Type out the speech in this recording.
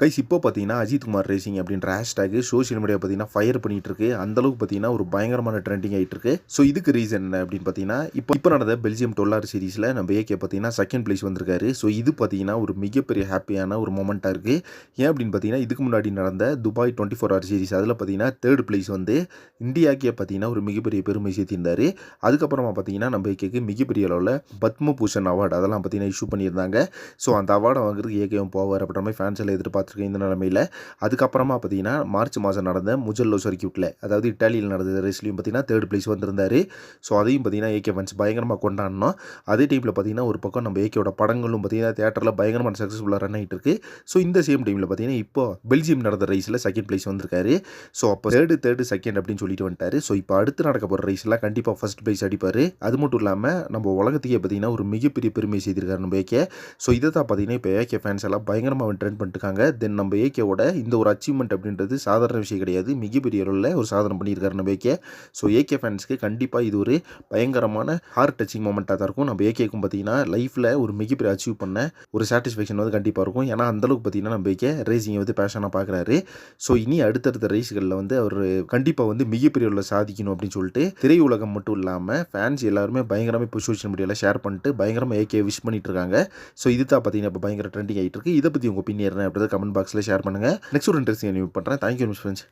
Guys இப்போ பார்த்தீங்கன்னா Ajith Kumar racing அப்படின்ற ஹேஷ்டேக் சோஷியல் மீடியா பார்த்தீங்கன்னா ஃபயர் பண்ணிட்டு இருக்கு அந்த அளவுக்கு பார்த்தீங்கன்னா ஒரு பயங்கரமான ட்ரெண்டிங் ஆகிட்டு இருக்கு ஸோ இதுக்கு ரீசன் என்ன அப்படின்னு பார்த்தீங்கன்னா இப்போ இப்போ நடந்த பெல்ஜியம் டொல்லார் சீரிஸில் நம்ம ஏகே பார்த்தீங்கன்னா செகண்ட் பிளேஸ் வந்திருக்காரு. ஸோ இது பார்த்தீங்கன்னா ஒரு மிகப்பெரிய ஹாப்பியான ஒரு மொமெண்ட்டாக இருக்குது ஏன் அப்படின்னு பார்த்தீங்கன்னா இதுக்கு முன்னாடி நடந்த Dubai twenty four hour series அதில் பார்த்தீங்கன்னா தேர்ட் பிளேஸ் வந்து இந்தியாக்கே பார்த்தீங்கன்னா ஒரு மிகப்பெரிய பெருமை சேர்த்திருந்தார். அதுக்கப்புறமா பார்த்தீங்கன்னா நம்ம ஏகேக்கு மிகப்பெரிய அளவில் பத்மபூஷன் அவார்டு அதெல்லாம் பார்த்தீங்கன்னா இஷ்யூ பண்ணியிருந்தாங்க. ஸோ அந்த அவார்டை வாங்குறதுக்கு ஏகேவும் போவார் அப்படின்ற மாதிரி ஃபேன்ஸ் எல்லாம் பார்த்துருக்கேன் இந்த நிலமையில். அதுக்கப்புறமா பார்த்தீங்கன்னா மார்ச் மாதம் நடந்த முஜல்லோ சர்க்கியூட்டில் அதாவது இட்டாலியில் நடந்த ரேஸ்லையும் பார்த்தீங்கன்னா தேர்ட் பிளேஸ் வந்திருந்தார். ஸோ அதையும் பார்த்தீங்கன்னா ஏகே ஃபேன்ஸ் பயங்கரமாக கொண்டாடினோம். அதே டைமில் பார்த்தீங்கன்னா ஒரு பக்கம் நம்ம ஏகேயோட படங்களும் பார்த்தீங்கன்னா தேட்டரில் பயங்கரமான சக்ஸஸ்ஃபுல்லாக ரன் ஆகிட்டு இருக்கு. ஸோ இந்த சேம் டைமில் பார்த்தீங்கன்னா இப்போ பெல்ஜியம் நடந்த ரேஸில் செகண்ட் பிளேஸ் வந்திருக்காரு. ஸோ அப்போ தேர்டு தேர்டு செகண்ட் அப்படின்னு சொல்லிட்டு வந்துட்டார். ஸோ இப்போ அடுத்து நடக்க போகிற ரேஸ்லாம் கண்டிப்பாக ஃபர்ஸ்ட் பிளேஸ் அடிப்பார். அது மட்டும் இல்லாமல் நம்ம உலகத்துக்கே பார்த்தீங்கன்னா ஒரு மிகப்பெரிய பெருமை செய்திருக்காரு நம்ம ஏகே ஸோ இதை தான் பார்த்தீங்கன்னா இப்போ ஏகே ஃபேன்ஸ் எல்லாம் பயங்கரமாக ட்ரெண்ட் பண்ணிட்டுருக்காங்க தென் நம்ம ஏகேவோட இந்த ஒரு அச்சீவ்மெண்ட் அப்படின்றது சாதாரண விஷயம் கிடையாது. மிகப்பெரிய அளவில் ஒரு சாதனை பண்ணியிருக்காரு நம்ம ஏகே ஸோ ஏகே ஃபேன்ஸ்க்கு கண்டிப்பாக இது ஒரு பயங்கரமான ஹார்ட் டச்சிங் மூமெண்ட்டாக தான் இருக்கும். நம்ம ஏகேக்கும் பார்த்தீங்கன்னா லைஃப்பில் ஒரு மிகப்பெரிய அச்சீவ் பண்ண ஒரு சாட்டிஸ்ஃபேக்ஷன் வந்து கண்டிப்பாக இருக்கும். ஏன்னா அந்தளவுக்கு பார்த்தீங்கன்னா நம்ம ஏகே ரேசிங்கை வந்து பேஷனாக பார்க்குறாரு ஸோ இனி அடுத்தடுத்த ரேஸ்களில் வந்து அவர் கண்டிப்பாக வந்து மிகப்பெரிய அளவில் சாதிக்கணும் அப்படின்னு சொல்லிட்டு திரையுலகம் மட்டும் இல்லாமல் ஃபேன்ஸ் எல்லாருமே பயங்கரமாக இப்போ சோஷியல் மீடியாவில் ஷேர் பண்ணிட்டு பயங்கரமாக ஏகே விஷ் பண்ணிட்டு இருக்காங்க. ஸோ இது தான் பார்த்தீங்கன்னா இப்போ பயங்கர ட்ரெண்டிங் ஆகிட்டு இருக்கு. இதை பற்றி உங்கள் ஒப்பீனியர் என்ன? அப்படின்றத கமெண்ட் பாக்ஸில் ஷேர் பண்ணுங்கள் நெக்ஸ்ட் ஒரு இன்ட்ரெஸ்டிங் நியூ பண்ணுறேன் தேங்க்யூ மிஸ் ஃப்ரெண்ட்ஸ்